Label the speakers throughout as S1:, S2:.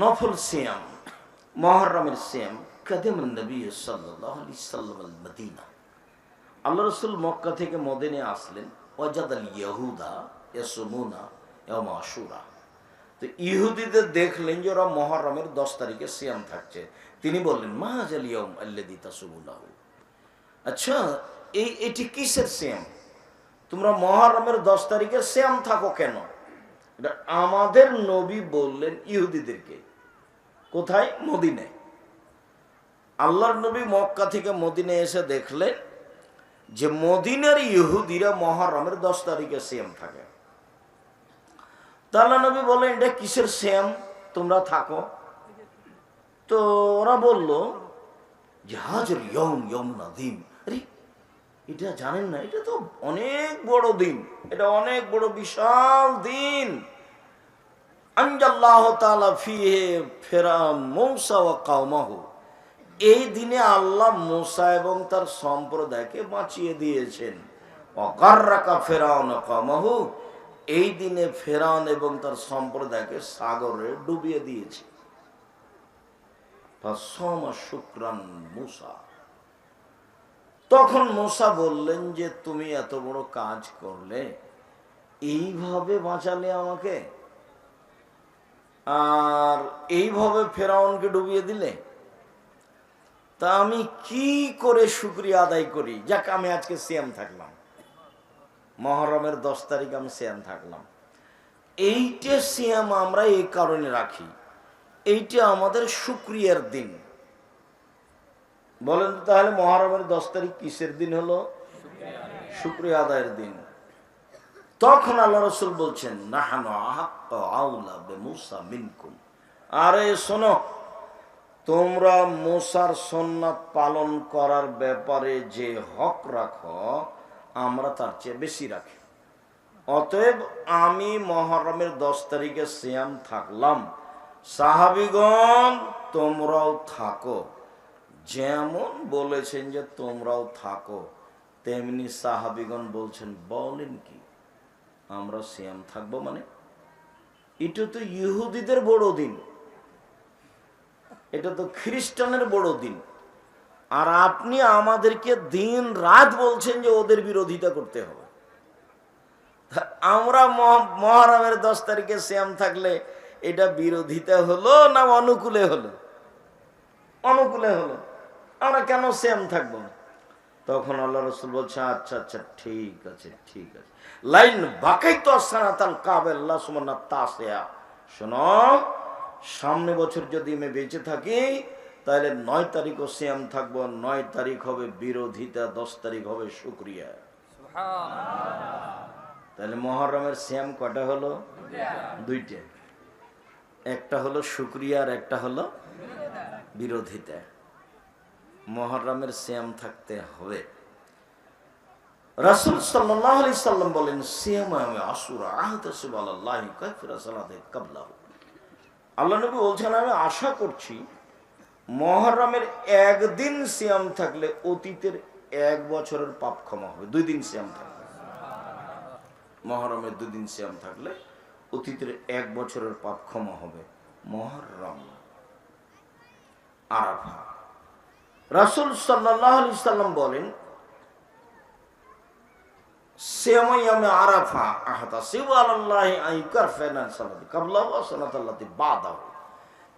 S1: নফল সিয়াম, মহরমের সিয়াম কাদিম নবী আলাইহি সাল্লাম মদিনা। আল্লাহ রসুল মক্কা থেকে মদিনে আসলেন। ওয়াজাদ আল ইয়াহুদা ইয়াসুমুনা ইয়াউম আশুরা। তো ইহুদিদের দেখলেন যে ওরা মহরমের দশ তারিখে সিয়াম থাকছে। তিনি বললেন মাহাজ আল ইয়াউম আল্লাযী তাসুমুনাহু? আচ্ছা এই এটি কিসের সিয়াম? তোমরা মহরমের দশ তারিখে সিয়াম থাকো কেন? এটা আমাদের নবী বললেন ইহুদিদেরকে। কোথায়? মদিনায়। আল্লাহর নবী মক্কা থেকে মদিনে এসে দেখলেন যে মদিনার ইহুদিরা মহরমের দশ তারিখে সিয়াম থাকে। তাল্লা নবী বলেন এটা কিসের সিয়াম? তোমরা থাকো। তো ওরা বলল, যে হাজর আরে, এটা জানেন না? এটা তো অনেক বড় দিন। এটা অনেক বড় বিশাল দিন। এই দিনে আল্লাহ মুসা এবং তার সম্প্রদায়কে বাঁচিয়ে দিয়েছেন। অকার্রাকা ফেরাউন কামাহু এই দিনে ফেরাউন এবং তার সম্প্রদায়কে সাগরে ডুবিয়ে দিয়েছে। শুক্রান মুসা। তখন মুসা বললেন যে, তুমি এত বড় কাজ করলে, এইভাবে বাঁচালে আমাকে? আর এইভাবে ফেরাউনকে ডুবিয়ে দিলে? তা আমি কি করে শুক্রিয়া আদায় করি? যাক, আমি আজকে সিয়াম থাকলাম। মহরমের দশ তারিখ আমি সিয়াম থাকলাম। এইটা সিয়াম আমরা এই কারণে রাখি। এইটা আমাদের শুক্রিয়ার দিন। বলেন তাহলে মহরমের দশ তারিখ কিসের দিন হলো? শুক্রিয়া আদায়ের দিন। তখন আল্লাহ রসুল বলছেন, নাহানো আউলা বে মুসা মিনকুম। আরে শোনো, তোমরা মোসার সন্ন্যাত পালন করার ব্যাপারে যে হক রাখো, আমরা তার চেয়ে বেশি রাখি। অতএব আমি মহরমের দশ তারিখে সিয়াম থাকলাম। সাহাবিগণ, তোমরাও থাকো। যেমন বলেছেন যে তোমরাও থাকো, তেমনি সাহাবিগণ বলছেন, বলেন কি? আমরা সিয়াম থাকব মানে? এটা তো ইহুদিদের বড় দিন। এটা তো খ্রিস্টানের বড় দিন। আর আপনি আমাদেরকে দিন রাত বলছেন যে ওদের বিরোধিতা করতে হবে। আমরা মহ- মহরমের দশ তারিখে শ্যাম থাকলে এটা বিরোধিতা হলো না অনুকূলে হলো? অনুকূলে হলো। আমরা কেন শ্যাম থাকব না? তখন আল্লাহ রসুল বলছে আচ্ছা আচ্ছা ঠিক আছে ঠিক আছে। লাইন বাকাই তো সানাতাল কাবেল্লা সুমনা তাসেয়া। শোনো সামনে বছর যদি আমি বেঁচে থাকি তাহলে নয় তারিখও শ্যাম থাকব নয় তারিখ হবে বিরোধিতা দশ তারিখ হবে শুক্রিয়া। তাহলে মহরমের শ্যাম কটা হলো? দুইটা। একটা হলো শুক্রিয়া আর একটা হলো বিরোধিতা। মহরমের শ্যাম থাকতে হবে। রাসূল সাল্লাল্লাহু আলাইহি সাল্লাম বলেন, সিয়াম আমি আসুরা আহতাসিব সালাতে কাবলাহু। আল্লাহ নবী বলছেন, আমি আশা করছি মহরমের একদিন সিয়াম থাকলে অতীতের এক বছরের পাপ ক্ষমা হবে। দুই দিন সিয়াম থাকলে মহরমের দুদিন সিয়াম থাকলে অতীতের এক বছরের পাপ ক্ষমা হবে। মহরম আরাফা রাসূল সাল্লাম বলেন আরাফা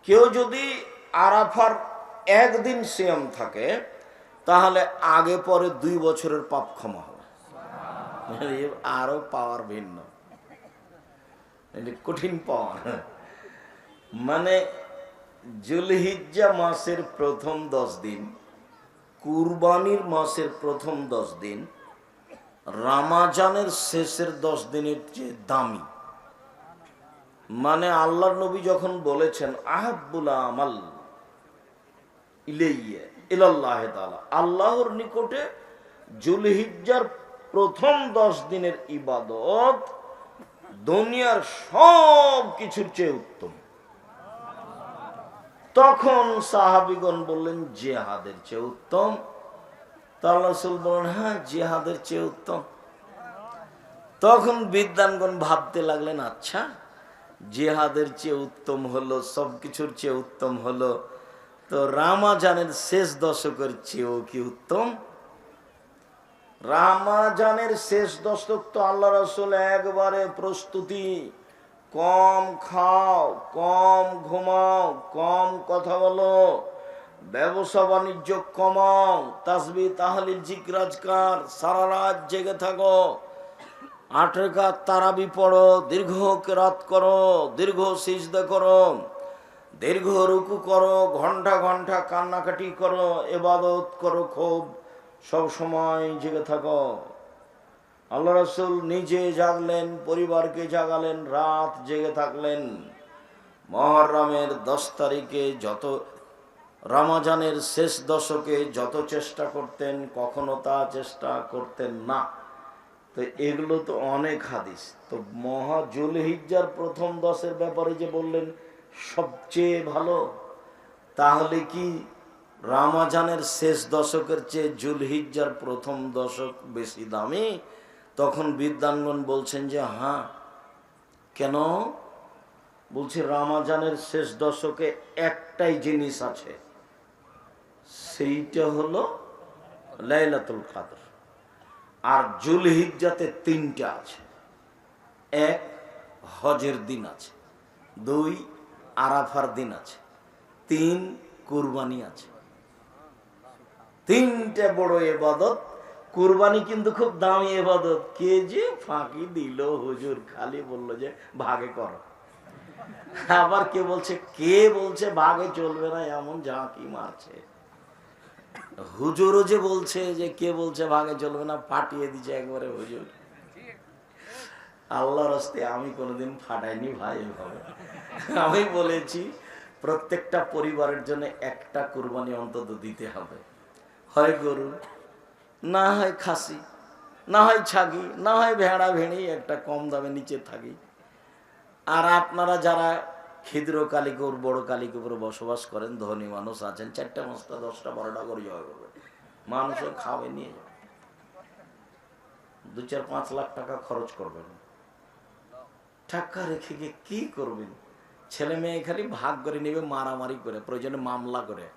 S1: কেউ যদি আরাফার একদিন সিয়াম থাকে, তাহলে আগে পরে দুই বছরের পাপ ক্ষমা হবে। আরও পাওয়ার ভিন্ন। এটা কঠিন পাওয়ার। মানে জুলহিজ্জা মাসের প্রথম দশ দিন কুরবানির মাসের প্রথম দশ দিন, রামাজানের শেষের দশ দিনের যে দামি। মানে আল্লাহর নবী যখন বলেছেন আহাবুল আমাল আল্লাহর নিকটে জুলহিজ্জার প্রথম দশ দিনের ইবাদত দুনিয়ার সব কিছুর চেয়ে উত্তম। তখন সাহাবিগণ বললেন, জেহাদের চেয়ে উত্তম। তাল্লা রসুল বলেন হ্যাঁ জেহাদের চেয়ে উত্তম। তখন বিদ্যানগণ ভাবতে লাগলেন আচ্ছা জেহাদের চেয়ে উত্তম হলো, সবকিছুর চেয়ে উত্তম হলো। তো রামাজানের শেষ দশকের চেয়েও কি উত্তম? রামাজানের শেষ দশক তো আল্লাহ রসুল একবারে প্রস্তুতি কম খাও, কম ঘুমাও, কম কথা বলো, ব্যবসা বাণিজ্য কমাও, তাসবি তাহলে জিকরাজকার, সারা রাত জেগে থাকো। আট রেখা তারাবি পড়ো, দীর্ঘ কেরাত করো, দীর্ঘ সিজদা করো, দীর্ঘ রুকু করো, ঘণ্টা ঘণ্টা কান্নাকাটি করো, এবাদত করো, খুব সব সময় জেগে থাকো। আল্লাহ রসুল নিজে জাগলেন, পরিবারকে জাগালেন, রাত জেগে থাকলেন। মহরমের দশ তারিখে যত, রামাজানের শেষ দশকে যত চেষ্টা করতেন, কখনো তা চেষ্টা করতেন না। তো এগুলো তো অনেক হাদিস। তো মহা জুলহিজ্জার প্রথম দশের ব্যাপারে যে বললেন, সবচেয়ে ভালো, তাহলে কি রামাজানের শেষ দশকের চেয়ে জুলহিজ্জার প্রথম দশক বেশি দামি? তখন বিদ্যাঙ্গন বলছেন যে হ্যাঁ কেন? বলছে, রামাজানের শেষ দশকে একটাই জিনিস আছে। সেইটা হলো লাইলাতুল কাদর। আর জুলহিজ্জাতে তিনটা আছে। এক, হজের দিন আছে। দুই, আরাফার দিন আছে। তিন, কুরবানি আছে। তিনটে বড় এবাদত কুরবানি কিন্তু খুব দামি এবাদত। কে যে ফাঁকি দিল? হুজুর খালি বলল যে, ভাগে করো। আবার কে বলছে কে বলছে ভাগে চলবে না? এমন ঝাঁকি মারছে। হুজুরও যে বলছে যে, কে বলছে ভাগে চলবে না? ফাটিয়ে দিচ্ছে একবারে হুজুর। আল্লাহর হস্তে আমি কোনোদিন ফাটাইনি ভাই এভাবে। আমি বলেছি, প্রত্যেকটা পরিবারের জন্য একটা কুরবানি অন্তত দিতে হবে। হয় গরু। না হয় খাসি, না হয় ছাগি, না হয় ভেড়া ভেড়ি, একটা কম দামে নিচে থাকি। আর আপনারা যারা ক্ষুদ্র কালিকুর, বড় কালিকুপুরে বসবাস করেন, ধনী মানুষ আছেন, চারটা পাঁচটা দশটা, বারোটা করে জয় করবে। মানুষও খাওয়াই নিয়ে যাবে। দু চার পাঁচ লাখ টাকা খরচ করবেন। টাকা রেখে গিয়ে কি করবেন? ছেলে মেয়ে খালি ভাগ করে নেবে, মারামারি করে, প্রয়োজনে মামলা করে।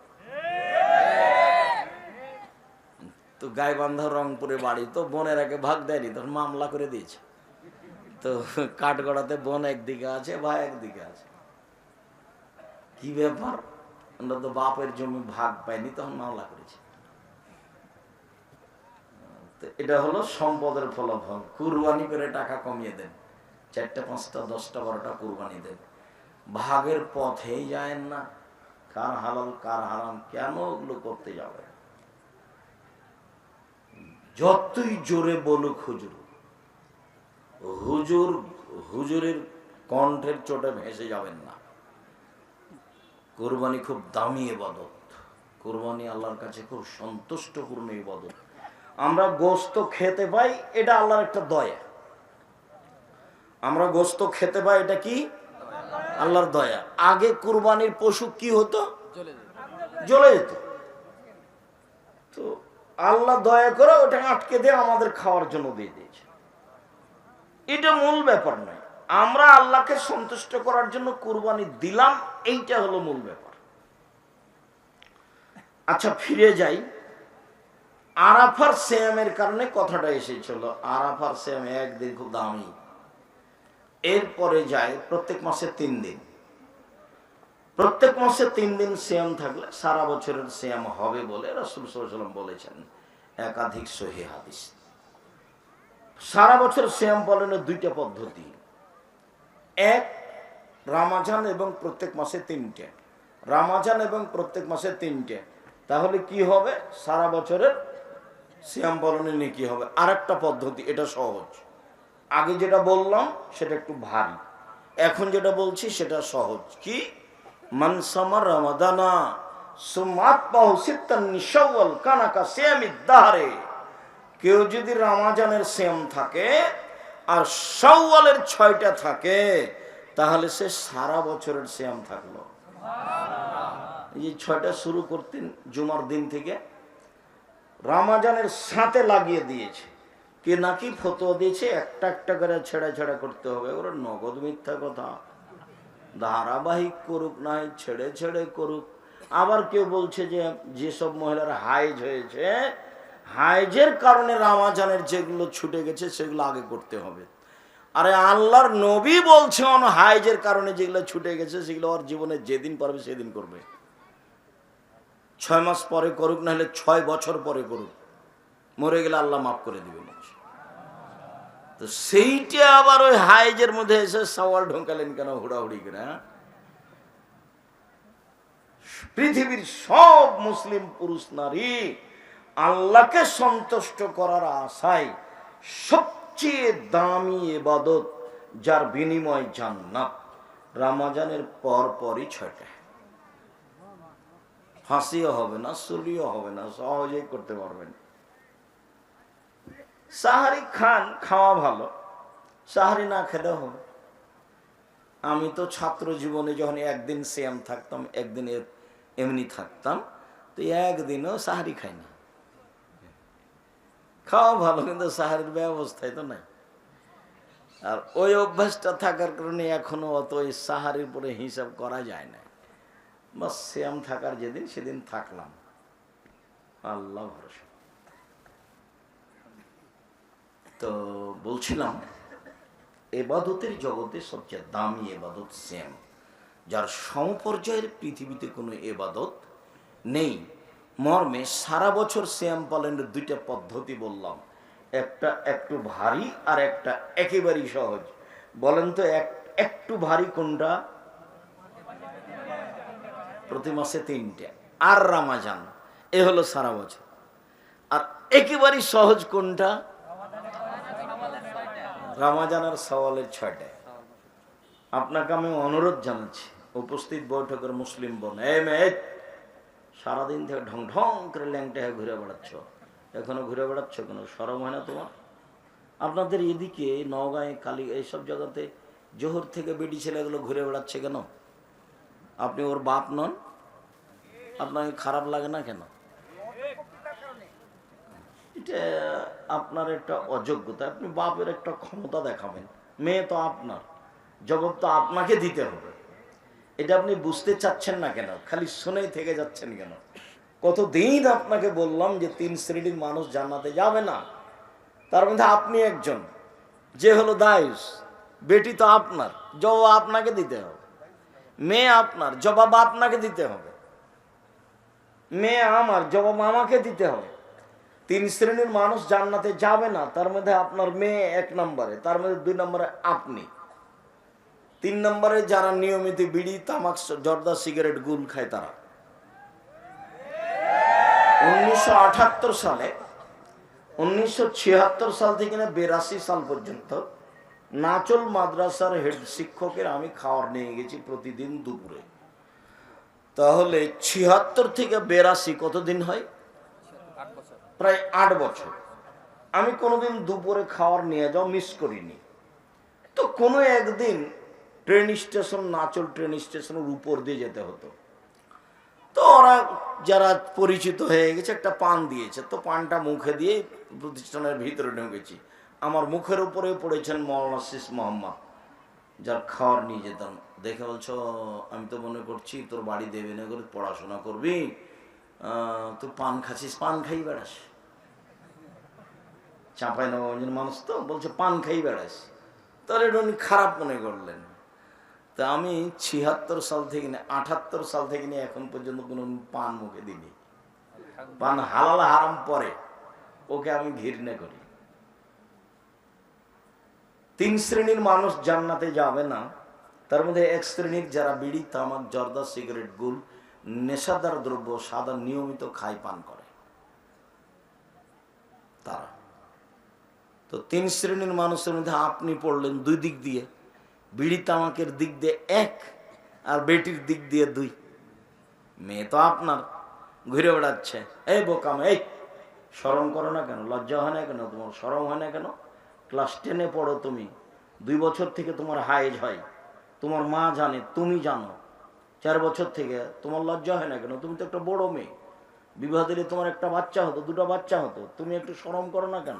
S1: তো গাইবান্ধা রংপুরে বাড়ি, তো বোনের আগে ভাগ দেয়নি, তখন মামলা করে দিয়েছে। তো কাঠগড়াতে বোন একদিকে আছে ভাই একদিকে আছে। কি ব্যাপার? আমরা তো বাপের জমি ভাগ পাইনি, তখন মামলা করেছি। এটা হলো সম্পদের ফলাফল। কুরবানি করে টাকা কমিয়ে দেন। চারটা, পাঁচটা, দশটা, বারোটা কুরবানি দেন। ভাগের পথেই যায় না। কার হালাল, কার হারাম, কেন ওগুলো করতে যাবে যতই জোরে বলুক হুজুর হুজুর হুজুরের কণ্ঠের চোটে ভেসে যাবেন না। কোরবানি খুব দামি এবাদত কোরবানি আল্লাহর কাছে খুব সন্তুষ্টপূর্ণ এবাদত আমরা গোস্ত খেতে পাই এটা আল্লাহর একটা দয়া। আমরা গোস্ত খেতে পাই এটা কি? আল্লাহর দয়া। আগে কুরবানির পশু কি হতো? জ্বলে যেত। তো আল্লাহ দয়া করে ওটা আটকে দিয়ে আমাদের খাওয়ার জন্য দিয়ে দিয়েছে। এটা মূল ব্যাপার নয়। আমরা আল্লাহকে সন্তুষ্ট করার জন্য কুরবানি দিলাম, এইটা হলো মূল ব্যাপার। আচ্ছা ফিরে যাই। আরাফার শ্যামের কারণে কথাটা এসেছিল। আরাফার শ্যাম একদিন খুব দামি। এরপরে যায় প্রত্যেক মাসে তিন দিন। প্রত্যেক মাসে তিন দিন শ্যাম থাকলে সারা বছরের শ্যাম হবে বলে রসুল সাল্লাম বলেছেন। একাধিক সহি হাদিস। সারা বছর শ্যাম পালনের দুইটা পদ্ধতি। এক, রামাজান এবং প্রত্যেক মাসে তিনটে। রামাজান এবং প্রত্যেক মাসে তিনটে। তাহলে কি হবে? সারা বছরের শ্যাম পালনে নিয়ে কি হবে? আরেকটা পদ্ধতি, এটা সহজ। আগে যেটা বললাম, সেটা একটু ভারী। এখন যেটা বলছি, সেটা সহজ। কি? মানসামার রামাদানা কেউ যদি রামাজানের শ্যাম থাকে আর সওয়ালের ছয়টা থাকে তাহলে সে সারা বছরের শ্যাম থাকল। এই ছয়টা শুরু করতেন জুমার দিন থেকে রামাজানের সাথে লাগিয়ে দিয়েছে। কে নাকি ফটো দিয়েছে একটা একটা করে ছেড়া ছেড়া করতে হবে ওরা নগদ মিথ্যা কথা। ধারাবাহিক করুক, নাই ছেড়ে ছেড়ে করুক। আবার কেউ বলছে যে, যেসব মহিলার হাইজ হয়েছে হাইজের কারণে রামাজানের যেগুলো ছুটে গেছে, সেগুলো আগে করতে হবে। আরে আল্লাহর নবী বলছে অন হাইজের কারণে যেগুলো ছুটে গেছে, সেগুলো ওর জীবনে যেদিন পারবে, সেদিন করবে। ছয় মাস পরে করুক না হলে ছয় বছর পরে করুক। মরে গেলে আল্লাহ মাফ করে দিবে বলছে। তো সেইটা আবার ওই হাইজের মধ্যে এসে সওয়াল ঢোকালেন কেন হুড়াহুড়ি করে হ্যাঁ? পৃথিবীর সব মুসলিম পুরুষ নারী আল্লাহকে সন্তুষ্ট করার আশায় সবচেয়ে দামি এবাদত যার বিনিময় জান্নাত, রামাজানের পর পরই ছয়টা ফাঁসিও হবে না, সুলিও হবে না, সহজেই করতে পারবেন সাহারি খান খাওয়া ভালো, সাহারি না খেলেও হবে। আমি তো ছাত্র জীবনে যখন একদিন সেম থাকতাম, একদিন এমনি থাকতাম, তো একদিনও সাহারি খাইনি খাওয়া ভালো, কিন্তু সাহারির ব্যবস্থায় তো নাই। আর ওই অভ্যাসটা থাকার কারণে এখনও অত ওই সাহারির পরে হিসাব করা যায় না। বা শ্যাম থাকার যেদিন, সেদিন থাকলাম। আল্লাহ ভরসা। তো বলছিলাম, এবাদতের জগতে সবচেয়ে দামি এবাদত শ্যাম যার সমপর্যায়ের পৃথিবীতে কোনো এবাদত নেই। মর্মে সারা বছর শ্যাম পালনের দুইটা পদ্ধতি বললাম। একটা একটু ভারী আর একটা একেবারেই সহজ। বলেন তো এক, একটু ভারী কোনটা? প্রতি মাসে তিনটে। আর রামাজান। এ হলো সারা বছর। আর একেবারেই সহজ কোনটা? রামাজান আর সওয়ালের ছয়টায় আপনাকে আমি অনুরোধ জানাচ্ছি, উপস্থিত বৈঠকের মুসলিম বোন এ মেয়ে, সারাদিন থেকে ঢং ঢং করে ল্যাংটা ঘুরে বেড়াচ্ছ। এখনও ঘুরে বেড়াচ্ছ কেন? সরম হয় না তোমার? আপনাদের এদিকে নওগাঁয়ে, কালী, এইসব জায়গাতে জোহর থেকে বেডি ছেলেগুলো ঘুরে বেড়াচ্ছে কেন? আপনি ওর বাপ নন? আপনাকে খারাপ লাগে না কেন? এটা আপনার একটা অযোগ্যতা, আপনি বাপের একটা ক্ষমতা দেখাবেন। মেয়ে তো আপনার জবাব তো আপনাকে দিতে হবে। এটা আপনি বুঝতে চাচ্ছেন না কেন? খালি শুনেই থেকে যাচ্ছেন কেন? কতদিন আপনাকে বললাম যে তিন শ্রেণির মানুষ জান্নাতে যাবে না। তার মধ্যে আপনি একজন, যে হলো দায়ুস, বেটি তো আপনার, জবাব আপনাকে দিতে হবে। মেয়ে আপনার, জবাব আপনাকে দিতে হবে। মেয়ে আমার, জবাব আমাকে দিতে হবে। তিন শ্রেণির মানুষ জান্নাতে যাবে না, তার মধ্যে আপনার মেয়ে এক নম্বরে, তার মধ্যে দুই নম্বরে আপনি। তিন নম্বরে যারা নিয়মিত বিড়ি, তামাক, জর্দা, সিগারেট, গুল খায় তারা। উনিশশো সালে, উনিশশো ছিয়াত্তর সাল থেকে না বেরাশি সাল পর্যন্ত নাচল মাদ্রাসার হেড শিক্ষকের আমি খাওয়ার নিয়ে গেছি প্রতিদিন দুপুরে। তাহলে ছিয়াত্তর থেকে বেরাশি কতদিন হয়? প্রায় আট বছর। আমি কোনোদিন দুপুরে খাওয়ার নিয়ে যাও মিস করিনি। তো কোনো একদিন ট্রেন স্টেশন নাচল ট্রেন স্টেশনের উপর দিয়ে যেতে হতো। তো ওরা যারা পরিচিত হয়ে গেছে, একটা পান দিয়েছে। তো পানটা মুখে দিয়ে প্রতিষ্ঠানের ভিতরে ঢুকেছি। আমার মুখের উপরে পড়েছেন মৌলানা শিস মোহাম্মদ। যার খাওয়ার নিয়ে যেতাম। দেখে বলছো, আমি তো মনে করছি তোর বাড়ি দেবে না করে পড়াশোনা করবি। তুই পান খাচ্ছিস, পান খাই বেড়াস। চাঁপাই নবাবগঞ্জের মানুষ তো, বলছে, পান খাই বেড়াস তাহলে এটা উনি খারাপ মনে করলেন। তা আমি ছিয়াত্তর সাল থেকে নিয়ে আঠাত্তর সাল থেকে নিয়ে এখন পর্যন্ত কোনো পান মুখে দিইনি। পান হালাল হারাম পরে ওকে আমি ঘৃণা করি। তিন শ্রেণির মানুষ জান্নাতে যাবে না। তার মধ্যে এক শ্রেণির যারা বিড়ি, তামাক, জর্দা, সিগারেট, গুল, নেশাদার দ্রব্য, সাদা নিয়মিত খাই পান করে। তারা। তো তিন শ্রেণির মানুষের মধ্যে আপনি পড়লেন দুই দিক দিয়ে, বিড়ি তামাকের দিক দিয়ে এক আর বেটির দিক দিয়ে দুই। মেয়ে তো আপনার, ঘুরে বেড়াচ্ছে। এই বোকাম, এই স্মরণ করো না কেন? লজ্জা হয় না কেন? তোমার সরম হয় না কেন? ক্লাস টেনে পড়ো তুমি। দুই বছর থেকে তোমার হাইজ হয়। তোমার মা জানে, তুমি জানো। চার বছর থেকে তোমার লজ্জা হয় না কেন? তুমি তো একটা বড় মেয়ে। বিবাহ দিলে তোমার একটা বাচ্চা হতো, দুটো বাচ্চা হতো। তুমি একটু সরম করো না কেন?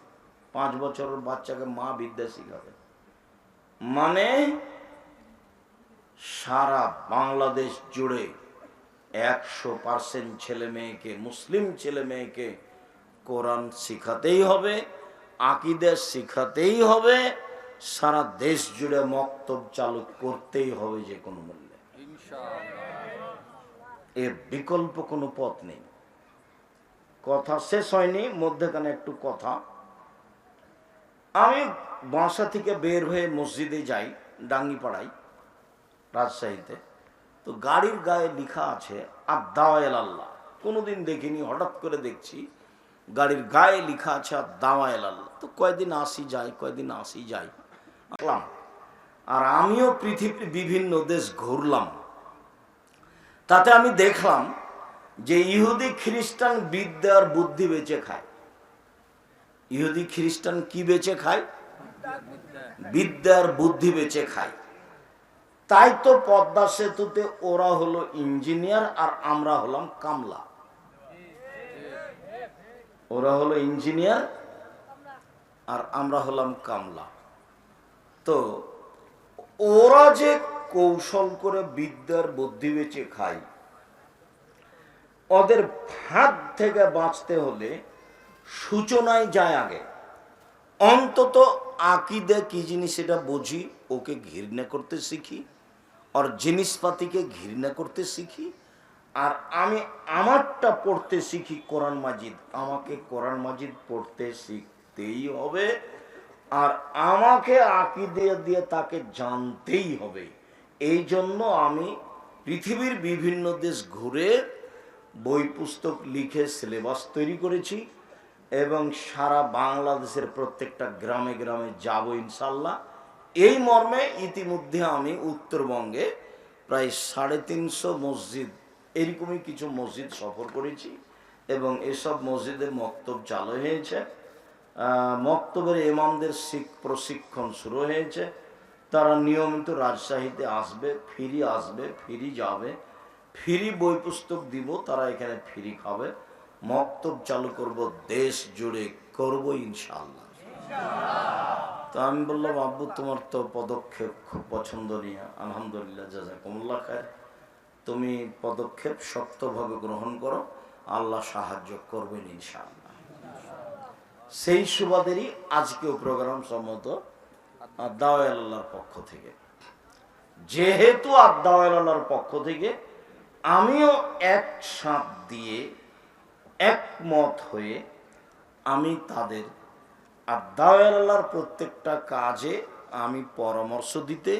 S1: পাঁচ বছরের বাচ্চাকে মা বিদ্যা শিখাবে মানে সারা বাংলাদেশ জুড়ে একশো পার্সেন্ট ছেলে মেয়েকে মুসলিম ছেলে মেয়েকে কোরআন শিখাতেই হবে আকিদের শিখাতেই হবে সারা দেশ জুড়ে মক্তব চালু করতেই হবে যে কোনো মূল্যে। এর বিকল্প কোনো পথ নেই। কথা শেষ হয়নি মধ্যেখানে একটু কথা। আমি বাসা থেকে বের হয়ে মসজিদে যাই ডাঙ্গি ডাঙ্গিপাড়ায়, রাজশাহীতে। তো গাড়ির গায়ে লেখা আছে আদাওয়াল আল্লাহ কোনোদিন দেখিনি, হঠাৎ করে দেখছি গাড়ির গায়ে লেখা আছে আর দাওয়ায় আল্লাহ তো কয়দিন আসি যাই, কয়দিন আসি যাই। আসলাম আর আমিও পৃথিবীর বিভিন্ন দেশ ঘুরলাম। তাতে আমি দেখলাম যে ইহুদি খ্রিস্টান বিদ্যার বুদ্ধি বেঁচে খায়। ইহুদি খ্রিস্টান কি বেচে খায়? বিদ্যার বুদ্ধি বেচে খায়। তাই তো পদ্মা সেতুতে ওরা হলো ইঞ্জিনিয়ার আর আমরা হলাম কামলা। ওরা হলো ইঞ্জিনিয়ার আর আমরা হলাম কামলা। তো ওরা যে কৌশল করে বিদ্যার বুদ্ধি বেচে খায়, ওদের হাত থেকে বাঁচতে হলে সূচনায় যায় আগে। অন্তত আঁকি আকিদে কি জিনিস এটা বুঝি, ওকে ঘৃণা করতে শিখি, আর জিনিসপাতিকে ঘৃণা করতে শিখি, আর আমি আমারটা পড়তে শিখি কোরআন মাজিদ। আমাকে কোরআন মাজিদ পড়তে শিখতেই হবে, আর আমাকে আঁকি আকিদে দিয়ে তাকে জানতেই হবে। এই জন্য আমি পৃথিবীর বিভিন্ন দেশ ঘুরে বই পুস্তক লিখে সিলেবাস তৈরি করেছি। এবং সারা বাংলাদেশের প্রত্যেকটা গ্রামে গ্রামে যাব ইনশাল্লাহ। এই মর্মে ইতিমধ্যে আমি উত্তরবঙ্গে প্রায় সাড়ে তিনশো মসজিদ, এরকমই কিছু মসজিদ সফর করেছি এবং এসব মসজিদে মক্তব চালু হয়েছে। মক্তবের ইমামদের শিখ প্রশিক্ষণ শুরু হয়েছে। তারা নিয়মিত রাজশাহীতে আসবে, ফিরি আসবে, ফিরি যাবে। ফিরি বই পুস্তক দিব, তারা এখানে ফিরি খাবে। মক্তব চালু করব, দেশ জুড়ে করব ইনশাল্লাহ তো আমি বললাম, আব্বু, তোমার তো পদক্ষেপ খুব পছন্দনীয়। আলহামদুলিল্লাহ যা জাজাকুমুল্লাহ খায় তুমি পদক্ষেপ শক্তভাবে গ্রহণ করো, আল্লাহ সাহায্য করবেন ইনশাআল্লাহ। সেই সুবাদেরই আজকেও প্রোগ্রাম সম্মত আদাওয়াল্লাহর পক্ষ থেকে। যেহেতু আদাওয়াল্লাহর পক্ষ থেকে, আমিও এক সাপ দিয়ে একমত হয়ে আমি তাদের আদাওয়াল্লাহর প্রত্যেকটা কাজে আমি পরামর্শ দিতে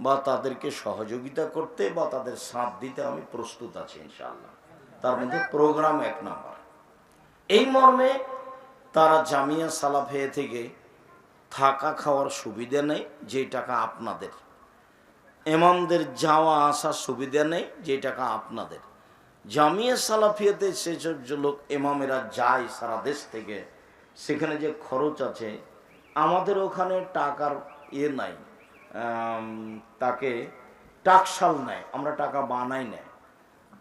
S1: বা তাদেরকে সহযোগিতা করতে বা তাদের সাথ দিতে আমি প্রস্তুত আছি ইনশাআল্লাহ। তার মধ্যে প্রোগ্রাম এক নাম্বার। এই মর্মে তারা জামিয়া সালাফে থেকে থাকা খাওয়ার সুবিধা নেই যে টাকা আপনাদের। এমামদের যাওয়া আসার সুবিধা নেই যে টাকা আপনাদের। জামিয়া সালাফিয়াতে সেসব যে লোক এমামেরা যায় সারা দেশ থেকে, সেখানে যে খরচ আছে, আমাদের ওখানে টাকার ইয়ে নাই তাকে টাকশাল নেয় আমরা টাকা বানাই নেয়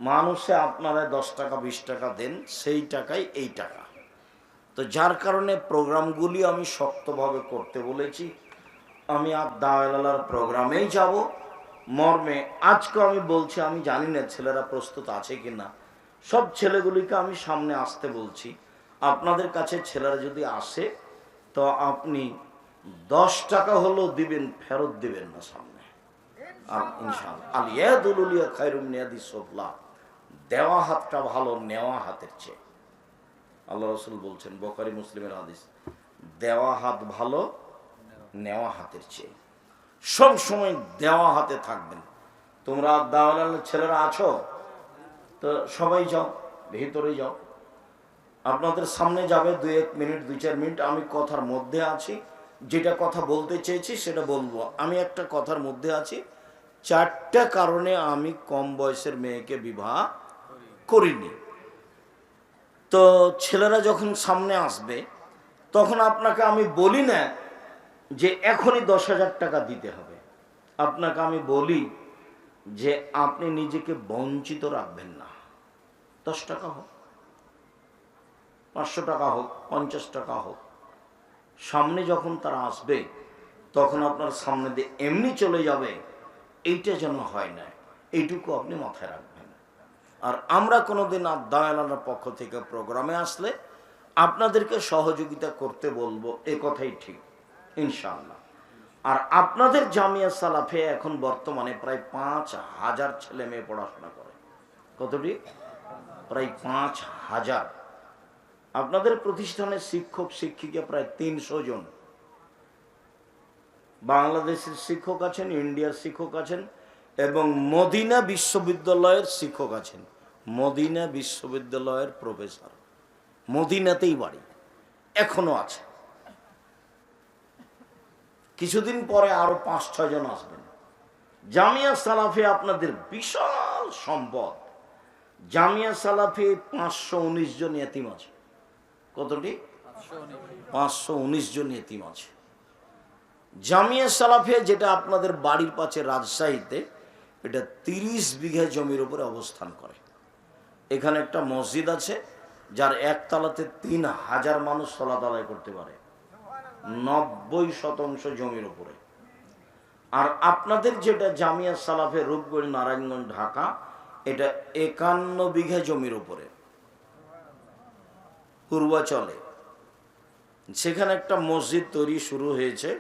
S1: মানুষে আপনারা দশ টাকা, বিশ টাকা দেন, সেই টাকাই এই টাকা। তো যার কারণে প্রোগ্রামগুলি আমি শক্তভাবে করতে বলেছি। আমি আর দাওয়ালার প্রোগ্রামেই যাব। মর্মে, আজকে আমি বলছি, আমি জানি না ছেলেরা প্রস্তুত আছে কি না সব ছেলেগুলিকে আমি সামনে আসতে বলছি। আপনাদের কাছে ছেলেরা যদি আসে, তো আপনি দশ টাকা হলেও দিবেন, ফেরত দিবেন না সামনে। আর ইনশাআল্লাহ। আলিয়াদুলিয়া দেওয়া হাতটা ভালো, নেওয়া হাতের চেয়ে। আল্লাহ রসুল বলছেন বকারি মুসলিমের হাদিস, দেওয়া হাত ভালো, নেওয়া হাতের চেয়ে। সব সময় দেওয়া হাতে থাকবেন। তোমরা দাওয়াল ছেলেরা আছো? তো সবাই যাও, ভিতরে যাও। আপনাদের সামনে যাবে দুই এক মিনিট, দুই চার মিনিট। আমি কথার মধ্যে আছি। যেটা কথা বলতে চেয়েছি সেটা বলব। আমি একটা কথার মধ্যে আছি। চারটা কারণে আমি কম বয়সের মেয়েকে বিবাহ করিনি। তো ছেলেরা যখন সামনে আসবে, তখন আপনাকে আমি বলি না যে এখনই দশ হাজার টাকা দিতে হবে। আপনাকে আমি বলি যে আপনি নিজেকে বঞ্চিত রাখবেন না। দশ টাকা হোক, পাঁচশো টাকা হোক, পঞ্চাশ টাকা হোক, সামনে যখন তারা আসবে, তখন আপনার সামনে দিয়ে এমনি চলে যাবে, এইটা যেন হয় না। এইটুকু আপনি মাথায় রাখবেন। আর আমরা কোনোদিন আদায়ালার পক্ষ থেকে প্রোগ্রামে আসলে আপনাদেরকে সহযোগিতা করতে বলব, এ কথাই ঠিক। ইনশাআল্লাহ। আর আপনাদের জামিয়া সালাফে এখন বর্তমানে প্রায় পাঁচ হাজার ছেলে মেয়ে পড়াশোনা করে। কতটি? প্রায় পাঁচ হাজার। আপনাদের প্রতিষ্ঠানের শিক্ষক, শিক্ষিকা প্রায় তিনশো জন। বাংলাদেশের শিক্ষক আছেন, ইন্ডিয়ার শিক্ষক আছেন এবং মদিনা বিশ্ববিদ্যালয়ের শিক্ষক আছেন। মদিনা বিশ্ববিদ্যালয়ের প্রফেসর। মদিনাতেই বাড়ি, এখনও আছে। কিছুদিন পরে আরও পাঁচ ছয় জন আসবেন। জামিয়া সালাফে আপনাদের বিশাল সম্পদ। জামিয়া সালাফে পাঁচশো উনিশ জন এতিম আছে। কতটি? পাঁচশো উনিশ জন এতিম আছে। জামিয়া সালাফে যেটা আপনাদের বাড়ির পাশে রাজশাহীতে, এটা তিরিশ বিঘা জমির উপরে অবস্থান করে। এখানে একটা মসজিদ আছে, যার একতলাতে তিন হাজার মানুষ সলাত আদায় করতে পারে। নব্বই শতাংশ জমির উপরে। আর আপনাদের যেটা জামিয়া সালাফে রূপগঞ্জ নারায়ণগঞ্জ, ঢাকা, এটা একান্ন বিঘা জমির উপরে। পূর্বাচলে। সেখানে একটা মসজিদ তৈরি শুরু হয়েছে,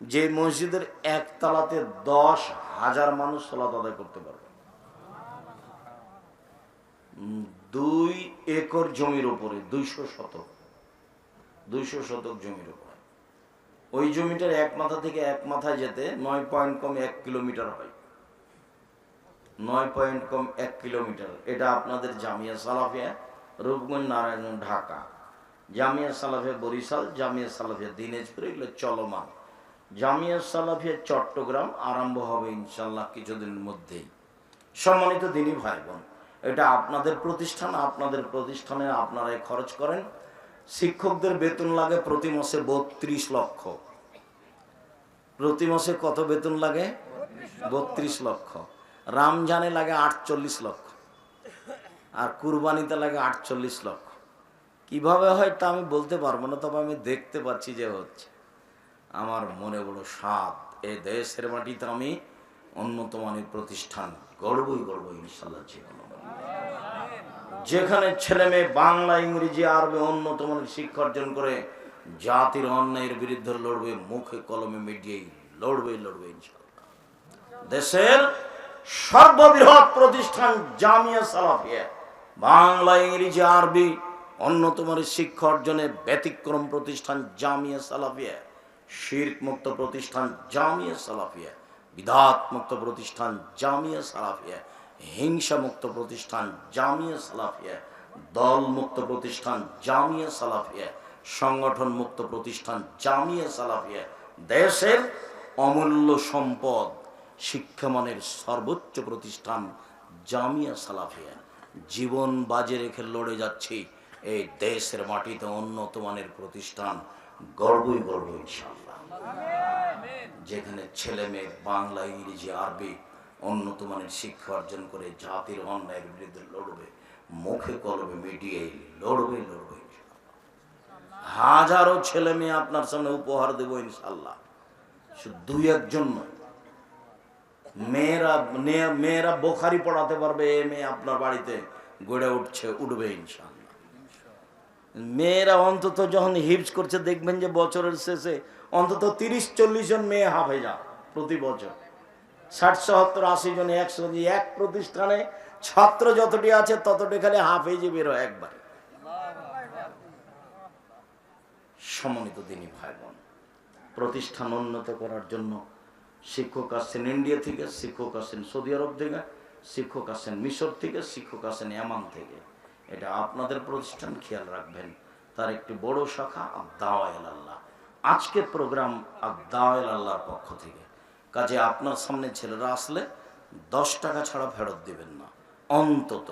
S1: যে মসজিদের একতলাতে দশ হাজার মানুষ সলাত আদায় করতে পারবে। দুই একর জমির উপরে, দুইশো শতক দুইশো শতক জমির উপরে। ওই জমিটার এক মাথা থেকে এক মাথায় যেতে নয় পয়েন্ট কম এক কিলোমিটার হয়। নয় পয়েন্ট কম এক কিলোমিটার। এটা আপনাদের জামিয়া সালাফিয়া, রূপগঞ্জ, নারায়ণগঞ্জ, ঢাকা। জামিয়া সালাফিয়া বরিশাল, জামিয়া সালাফিয়া দিনাজপুর, এগুলো চলমান। জামিয়া সালাফিয়া চট্টগ্রাম আরম্ভ হবে ইনশাল্লাহ কিছুদিনের মধ্যেই। সম্মানিত দিনী ভাই বোন এটা আপনাদের প্রতিষ্ঠান, আপনাদের প্রতিষ্ঠানে আপনারাই খরচ করেন। শিক্ষকদের বেতন লাগে প্রতি মাসে বত্রিশ লক্ষ। প্রতি মাসে কত বেতন লাগে? বত্রিশ লক্ষ। রামজানে লাগে আটচল্লিশ লক্ষ। আর কুরবানিতে লাগে আটচল্লিশ লক্ষ। কীভাবে হয় তা আমি বলতে পারব না, তবে আমি দেখতে পাচ্ছি যে হচ্ছে আমার মনে বড় সাত এ দেশের মাটিতে আমি অন্যতম প্রতিষ্ঠান গড়বই গড়বই ইনশাল্লাহ জীবন। যেখানে ছেলে মেয়ে বাংলা, ইংরেজি, আরবে মানের শিক্ষা অর্জন করে, জাতির অন্যায়ের বিরুদ্ধে লড়বে, মুখে কলমে মিডিয়াই লড়বে লড়বে দেশের সর্ববৃহৎ প্রতিষ্ঠান জামিয়া সালাফিয়া, বাংলা, ইংরেজি, আরবি অন্যতমের শিক্ষা অর্জনে ব্যতিক্রম প্রতিষ্ঠান জামিয়া সালাফিয়া শির্ক মুক্ত প্রতিষ্ঠান জামিয়া সালাফিয়া বিধাত মুক্ত প্রতিষ্ঠান জামিয়া সালাফিয়া হিংসা মুক্ত প্রতিষ্ঠান জামিয়া সালাফিয়া দল মুক্ত প্রতিষ্ঠান জামিয়া সালাফিয়া সংগঠন মুক্ত প্রতিষ্ঠান জামিয়া সালাফিয়া। দেশের অমূল্য সম্পদ, শিক্ষামানের সর্বোচ্চ প্রতিষ্ঠান জামিয়া সালাফিয়া। জীবন বাজে রেখে লড়ে যাচ্ছি এই দেশের মাটিতে উন্নত মানের প্রতিষ্ঠান গর্বই গর্ব ইনশাল্লাহ যেখানে ছেলে মেয়ে, বাংলা, ইংরেজি, আরবি উন্নত মানের শিক্ষা অর্জন করে জাতির অন্যায়ের বিরুদ্ধে লড়বে, মুখে কলমে মিডিয়ায় লড়বে লড়বে হাজারো ছেলে মেয়ে আপনার সামনে উপহার দেবো ইনশাল্লাহ দুই একজন মেয়েরা, মেয়ে- মেয়েরা বোখারি পড়াতে পারবে, এ মেয়ে আপনার বাড়িতে গড়ে উঠছে, উঠবে ইনশাল্লাহ মেয়েরা অন্তত যখন হিপস করছে, দেখবেন যে বছরের শেষে অন্তত তিরিশ, চল্লিশ জন মেয়ে হাফেজা প্রতি বছর। ষাট, সত্তর, আশি জন একশো এক প্রতিষ্ঠানে ছাত্র যতটি আছে, ততটি খালি হাফেজে বেরো একবার। সমন্বিত দিনই ভাই বোন প্রতিষ্ঠান উন্নত করার জন্য শিক্ষক আসছেন ইন্ডিয়া থেকে, শিক্ষক আসছেন সৌদি আরব থেকে, শিক্ষক আসছেন মিশর থেকে, শিক্ষক আসছেন এমান থেকে। এটা আপনাদের প্রতিষ্ঠান, খেয়াল রাখবেন, তার একটি বড় শাখা আদাওয়াল আল্লাহ। আজকের প্রোগ্রাম আদাওয়াল আল্লাহর পক্ষ থেকে। কাজে আপনার সামনে ছেলেরা আসলে দশ টাকা ছাড়া ফেরত দিবেন না। অন্তত